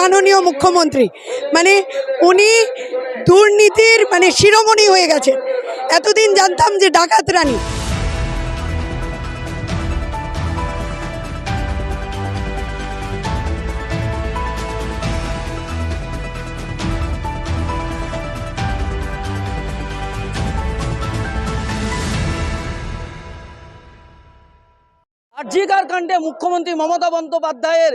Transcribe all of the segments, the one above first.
মাননীয় মুখ্যমন্ত্রী। মানে উনি দুর্নীতির মানে শিরোমণি হয়ে গেছে এতদিন জানতাম যে ডাকাত রানী। আরজিকার কাণ্ডে মুখ্যমন্ত্রী মমতা বন্দ্যোপাধ্যায়ের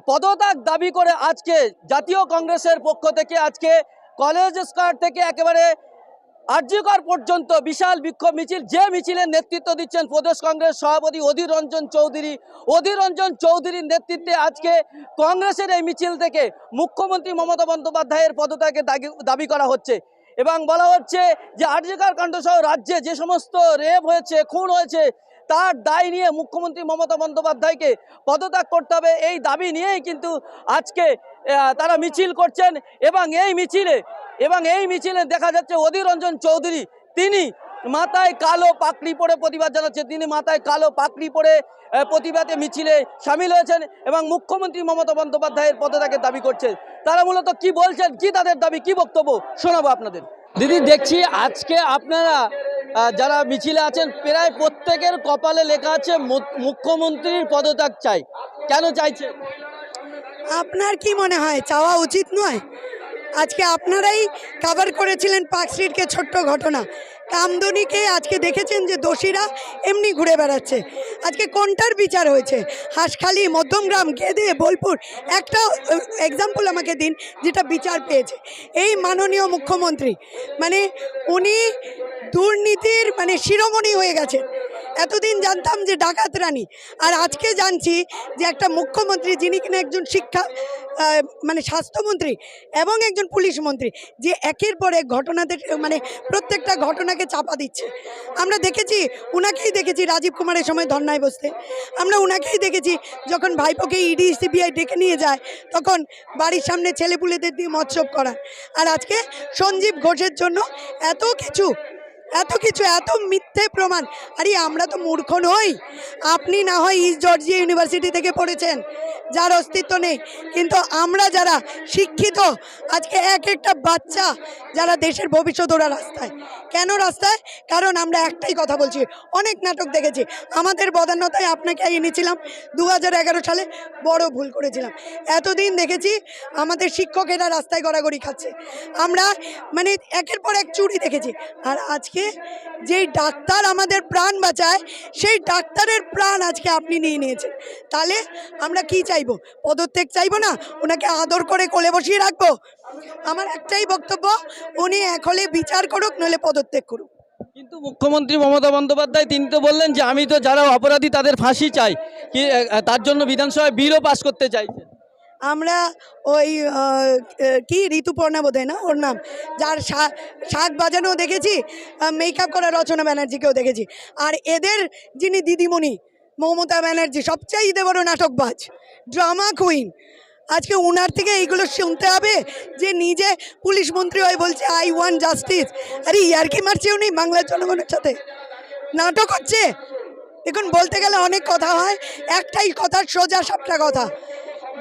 পদত্যাগ দাবি করে আজকে জাতীয় কংগ্রেসের পক্ষ থেকে আজকে কলেজ স্কোয়ার থেকে একেবারে আরজিকর পর্যন্ত বিশাল বিক্ষোভ মিছিল, যে মিছিলের নেতৃত্ব দিচ্ছেন প্রদেশ কংগ্রেস সভাপতি অধীর রঞ্জন চৌধুরী। অধীর রঞ্জন চৌধুরীর নেতৃত্বে আজকে কংগ্রেসের এই মিছিল থেকে মুখ্যমন্ত্রী মমতা বন্দ্যোপাধ্যায়ের পদত্যাগের দাগি- দাবি করা হচ্ছে। এবং বলা হচ্ছে যে আরজিকার কাণ্ড সহ রাজ্যে যে সমস্ত রেপ হয়েছে, খুন হয়েছে তার দায় নিয়ে মুখ্যমন্ত্রী মমতা বন্দ্যোপাধ্যায়কে পদত্যাগ করতে হবে। এই দাবি নিয়েই কিন্তু আজকে তারা মিছিল করছেন এবং এই মিছিলে, এবং এই মিছিলে দেখা যাচ্ছে অধীর রঞ্জন চৌধুরী। তিনি মাথায় কালো পাকড়ি পরে প্রতিবাদ জানাচ্ছে। তিনি মাথায় কালো পাকড়ি পরে প্রতিবাদে মিছিলে সামিল হয়েছেন এবং মুখ্যমন্ত্রী মমতা বন্দ্যোপাধ্যায়ের পদত্যাগের দাবি করছেন। তারা মূলত কি বলছেন, কি তাদের দাবি, কি বক্তব্য শোনাবো আপনাদের? দিদি, দেখছি আজকে আপনারা যারা মিছিলে আছেন, প্রায় প্রত্যেকের কপালে লেখা আছে মুখ্যমন্ত্রীর পদত্যাগ চাই। কেন চাইছে? আপনার কি মনে হয়? চাওয়া উচিত নয়? আজকে আপনারাই কাভার করেছিলেন পার্ক ছোট্ট ঘটনা। কামদুনিকে আজকে দেখেছেন যে দোষীরা এমনি ঘুরে বেড়াচ্ছে। আজকে কোনটার বিচার হয়েছে? হাঁসখালি, মধ্যমগ্রাম, গেদে, বোলপুর, একটা এক্সাম্পল আমাকে দিন যেটা বিচার পেয়েছে। এই মাননীয় মুখ্যমন্ত্রী মানে উনি দুর্নীতির মানে শিরোমণি হয়ে গেছে এতদিন জানতাম যে ডাকাত রানী। আর আজকে জানছি যে একটা মুখ্যমন্ত্রী যিনি কিনা একজন শিক্ষা মানে স্বাস্থ্যমন্ত্রী এবং একজন পুলিশ মন্ত্রী যে একের পর এক ঘটনাদের মানে প্রত্যেকটা ঘটনাকে চাপা দিচ্ছে। আমরা দেখেছি, উনাকেই দেখেছি রাজীব কুমারের সময় ধর্নায় বসতে। আমরা উনাকেই দেখেছি যখন ভাইপোকে ইডি, সিবিআই ডেকে নিয়ে যায়, তখন বাড়ির সামনে ছেলেপুলেদের দিয়ে মৎসব করা। আর আজকে সঞ্জীব ঘোষের জন্য এত কিছু এত কিছু, এত মিথ্যে প্রমাণ। আরে, আমরা তো মূর্খ নই। আপনি না হয় ইস্ট জর্জিয়া ইউনিভার্সিটি থেকে পড়েছেন, যার অস্তিত্ব নেই। কিন্তু আমরা যারা শিক্ষিত, আজকে এক একটা বাচ্চা যারা দেশের ভবিষ্যৎ ওরা রাস্তায়। কেন রাস্তায়? কারণ আমরা একটাই কথা বলছি, অনেক নাটক দেখেছি। আমাদের বদান্যতায় আপনাকে এনেছিলাম দু হাজার এগারো সালে বড় ভুল করেছিলাম। এতদিন দেখেছি আমাদের শিক্ষকেরা রাস্তায় গড়াগড়ি খাচ্ছে। আমরা মানে একের পর এক চুরি দেখেছি। আর আজকে যেই ডাক্তার আমাদের প্রাণ বাঁচায়, সেই ডাক্তারের প্রাণ আজকে আপনি নিয়ে নিয়েছেন। তাহলে আমরা কি চাইব? পদত্যাগ চাইব না? ওনাকে আদর করে কোলে বসিয়ে রাখব? আমার একটাই বক্তব্য, উনি এক হলে বিচার করুক, নইলে পদত্যাগ করুক। কিন্তু মুখ্যমন্ত্রী মমতা বন্দ্যোপাধ্যায়, তিনি তো বললেন যে আমি তো যারা অপরাধী, তাদের ফাঁসি চাই। কি তার জন্য বিধানসভায় বিলও পাস করতে চাইছেন আমরা ওই কি? ঋতুপর্ণা বোধ না? ওর নাম। যার শাক বাজানো দেখেছি মেকআপ করা রচনা ব্যানার্জিকেও দেখেছি। আর এদের যিনি দিদিমণি, মমতা ব্যানার্জি সবচাইতে বড় নাটকবাজ ড্রামা কুইন আজকে উনার থেকে এইগুলো শুনতে হবে যে নিজে পুলিশ মন্ত্রী হয়ে বলছে আই ওয়ান জাস্টিস আরে ইয়ার্কি মারছে উনি? বাংলার জনগণের সাথে। নাটক হচ্ছে। এখন বলতে গেলে অনেক কথা হয়, একটাই কথা, সোজা সাপটা কথা।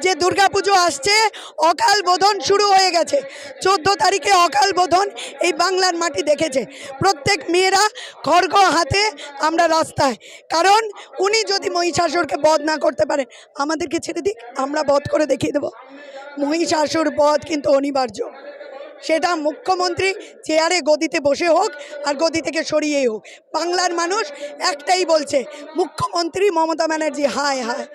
যে দুর্গাপুজো আসছে, অকাল বোধন শুরু হয়ে গেছে। চোদ্দ তারিখে অকাল বোধন এই বাংলার মাটি দেখেছে। প্রত্যেক মেয়েরা খড়গ হাতে আমরা রাস্তায়। কারণ উনি যদি মহিষাসুরকে বধ না করতে পারে আমাদেরকে ছেড়ে দিক, আমরা বধ করে দেখিয়ে দেবো। মহিষাসুর বধ কিন্তু অনিবার্য। সেটা মুখ্যমন্ত্রী চেয়ারে গদিতে বসে হোক আর গদি থেকে সরিয়েই হোক। বাংলার মানুষ একটাই বলছে, মুখ্যমন্ত্রী মমতা ব্যানার্জি, হায় হায়।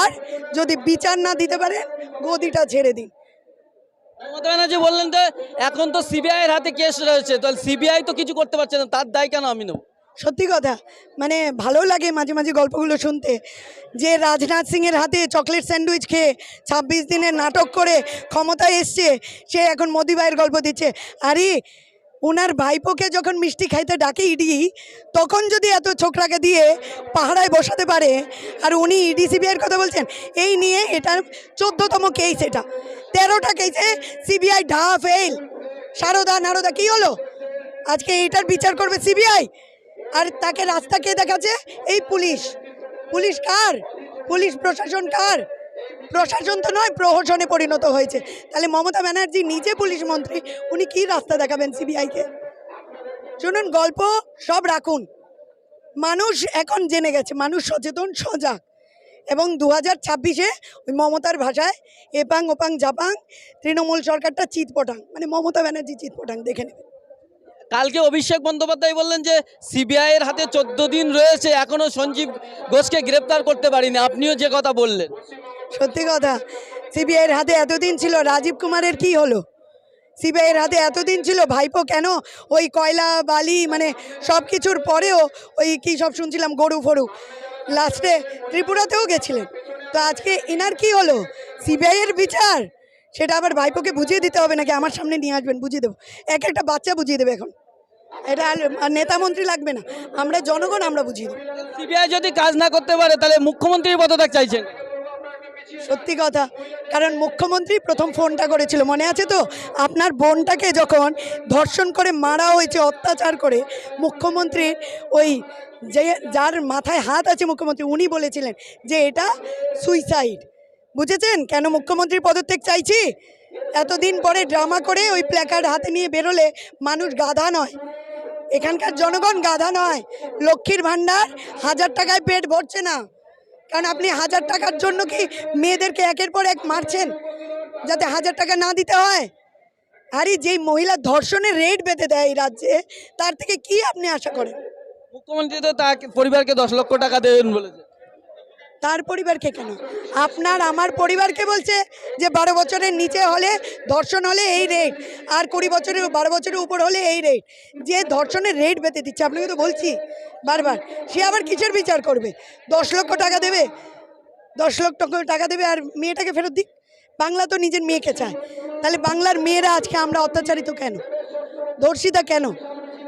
আর যদি বিচার না দিতে পারে, গদিটা ছেড়ে দিন। মমতা ব্যানার্জি বললেন যে, এখন তো সিবিআইয়ের হাতে কেস রয়েছে, তাহলে সিবিআই তো কিছু করতে পারছে না, তার দায় কেন আমি নেব? সত্যি কথা। মানে ভালো লাগে মাঝে মাঝে গল্পগুলো শুনতে। যে রাজনাথ সিংয়ের হাতে চকলেট স্যান্ডউইচ খেয়ে ছাব্বিশ দিনের নাটক করে ক্ষমতায় এসছে, সে এখন মোদি ভাইয়ের গল্প দিচ্ছে। আরে ওনার ভাইপোকে যখন মিষ্টি খাইতে ডাকে ইডি, তখন যদি এত ছোকরাকে দিয়ে পাহাড়ায় বসাতে পারে, আর উনি ইডি, সিবিআইয়ের কথা বলছেন, এই নিয়ে এটার চোদ্দতম কেস এটা। তেরোটা কেসে সিবিআই ঢা ফেল। সারদা নারদা, কি হলো? আজকে এটার বিচার করবে সিবিআই? আর তাকে রাস্তা কে দেখাচ্ছে? এই পুলিশ। পুলিশ কার? পুলিশ প্রশাসন কার? প্রশাসন তো নয়, প্রহসনে পরিণত হয়েছে। তাহলে মমতা ব্যানার্জি নিজে পুলিশ মন্ত্রী, উনি কি রাস্তা দেখাবেন সিবিআইকে শুনুন, গল্প সব রাখুন। মানুষ এখন জেনে গেছে, মানুষ সচেতন, সজাগ। এবং দু হাজার ছাব্বিশে ওই মমতার ভাষায় এপাং ওপাং জাপাং, তৃণমূল সরকারটা চিৎপটাং। মানে মমতা ব্যানার্জি চিৎপটাং, দেখে নেবে কালকে অভিষেক বন্দ্যোপাধ্যায় বললেন যে সিবিআই এর হাতে চোদ্দ দিন রয়েছে, এখনও সঞ্জীব ঘোষকে গ্রেপ্তার করতে পারিনি। আপনিও যে কথা বললেন। সত্যি কথা, সিবিআইয়ের হাতে এতদিন ছিল, রাজীব কুমারের কি হলো? সিবিআইয়ের হাতে এতদিন ছিল, ভাইপো কেন? ওই কয়লা, বালি মানে সব কিছুর পরেও ওই কি সব শুনছিলাম, গরু ফরু। লাস্টে ত্রিপুরাতেও গেছিলেন। তো আজকে এনার কি হলো? সিবিআইয়ের বিচার? সেটা আবার ভাইপোকে বুঝিয়ে দিতে হবে নাকি? আমার সামনে নিয়ে আসবেন, বুঝিয়ে দেবো। এক একটা বাচ্চা বুঝিয়ে দেবে এখন। এটা নেতা মন্ত্রী লাগবে না। আমরা জনগণ আমরা দেবো। সিবিআই যদি কাজ না করতে পারে তাহলে মুখ্যমন্ত্রীর পদত্যাগ চাইছেন। সত্যি কথা কারণ মুখ্যমন্ত্রী প্রথম ফোনটা করেছিল মনে আছে তো? আপনার বোনটাকে যখন ধর্ষণ করে মারা হয়েছে অত্যাচার করে মুখ্যমন্ত্রী ওই যে যার মাথায় হাত আছে মুখ্যমন্ত্রী উনি বলেছিলেন যে এটা সুইসাইড বুঝেছেন? কেন মুখ্যমন্ত্রীর পদত্যাগ চাইছি? এতদিন পরে ড্রামা করে ওই প্ল্যাকার্ড হাতে নিয়ে বেরোলে মানুষ গাধা নয়। এখানকার জনগণ গাধা নয়। লক্ষ্মীর ভাণ্ডার হাজার টাকায় পেট ভরছে না। কারণ আপনি হাজার টাকার জন্য কি মেয়েদেরকে একের পর এক মারছেন? যাতে হাজার টাকা না দিতে হয়? আরে যেই মহিলা ধর্ষণের রেট বেঁধে দেয় এই রাজ্যে, তার থেকে কি আপনি আশা করেন? মুখ্যমন্ত্রী তো তাকে পরিবারকে দশ লক্ষ টাকা দেবেন বলেছে। তার পরিবারকে কেন? আপনার আমার পরিবারকে বলছে যে বারো বছরের নিচে হলে ধর্ষণ হলে এই রেট আর কুড়ি বছরের, বারো বছরের উপর হলে এই রেট যে ধর্ষণের রেট বেঁধে দিচ্ছে আপনাকে তো বলছি বারবার, সে আবার কিসের বিচার করবে? দশ লক্ষ টাকা দেবে, দশ লক্ষ টাকা দেবে আর মেয়েটাকে ফেরত দিক? বাংলা তো নিজের মেয়েকে চায়। তাহলে বাংলার মেয়েরা আজকে আমরা অত্যাচারিত কেন? ধর্ষিতা কেন?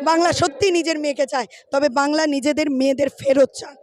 বাংলা সত্যি নিজের মেয়েকে চায়, তবে বাংলা নিজেদের মেয়েদের ফেরত চায়।